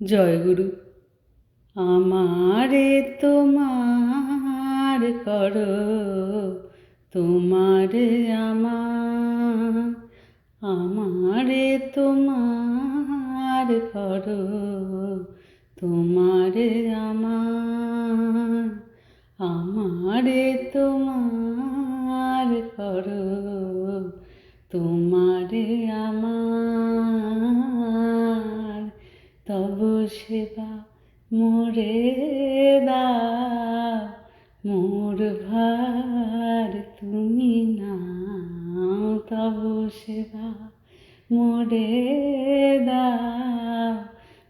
জয়গুরু আমারে তোমার করো, তোমারে আমার, আমারে তোমার করো, তোমারে আমার, আমারে তোমার করো, তোমারে আমার। তব সেবা মোরে দা। মোর ভার তুমি না তব সেবা মোরে দাও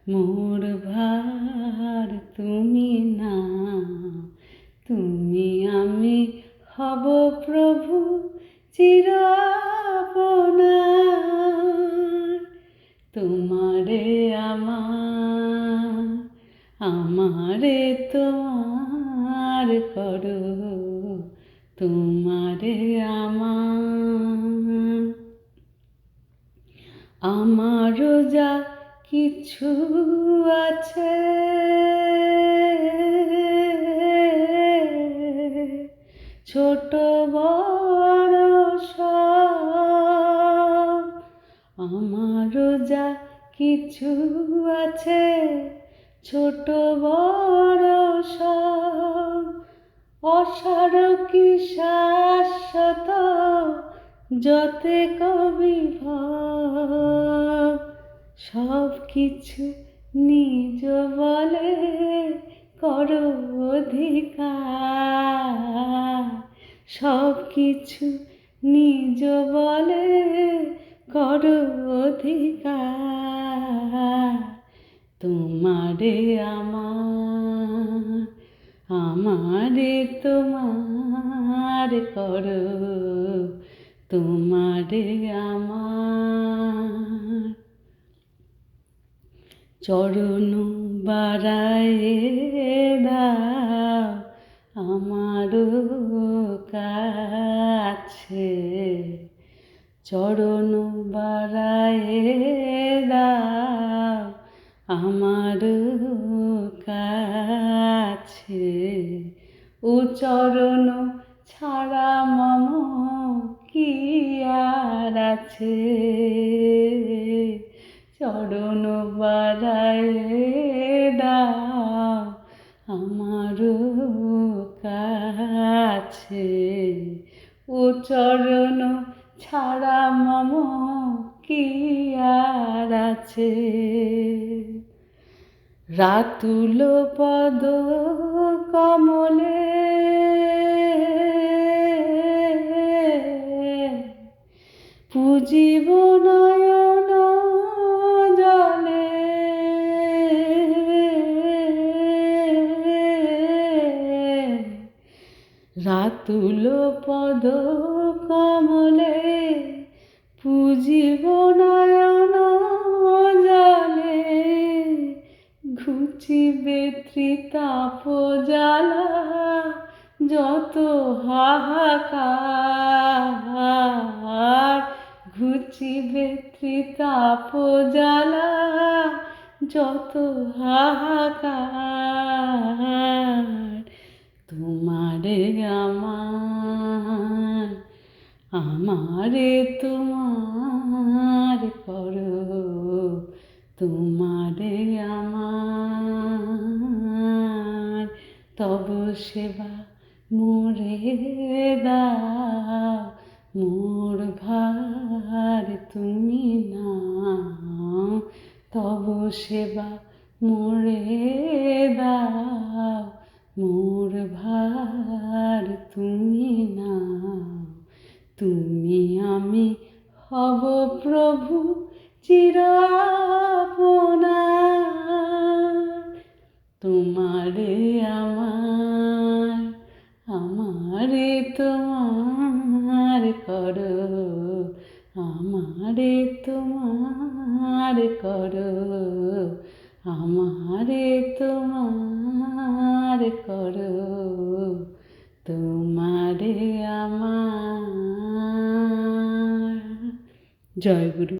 মোর ভার তুমি না তুমি আমি হব প্রভু চির তোমারে আমারে তোমার করো, তোমারে আমার। যা কিছু আছে, ছোট বড় সব। আমারও যা কিছু আছে ছোট বড় সব, অসার কি শাশ্বত যতে কবি সব কিছু নিজ বলে কর অধিকার। সব কিছু নিজ বলে করো অধিকার। তোমারে আমার আমারে তোমার করো। তোমারে আমার। চরণ বাড়ায়ে দাও আমারও কাছে। চরণ আমার কাছে ও চরণ ছাড়া মম কি আর আছে? চরণ বাড়ায়ে আমার কাছে। ও চরণ ছাড়া মম কি আর আছে? রাতুল পদ কমলে। পুজিব নয়ন জলে। রাতুল পদ কমলে। জ্বালা যত হাহাকার ঘুচিবে ত্রিতাপ জ্বালা যত হাহাকার তোমারে আমার আমারে তোমার করো তোমারে তব সেবা মোরে দাও, মোর ভার তুমি না তব সেবা মোরে দাও, মোর ভার তুমি না তুমি আমি হব প্রভু চির আপনার তোমারে আমার করো আমারে তোমার করো আমারে তোমার করো তোমারে আমার। জয় গুরু।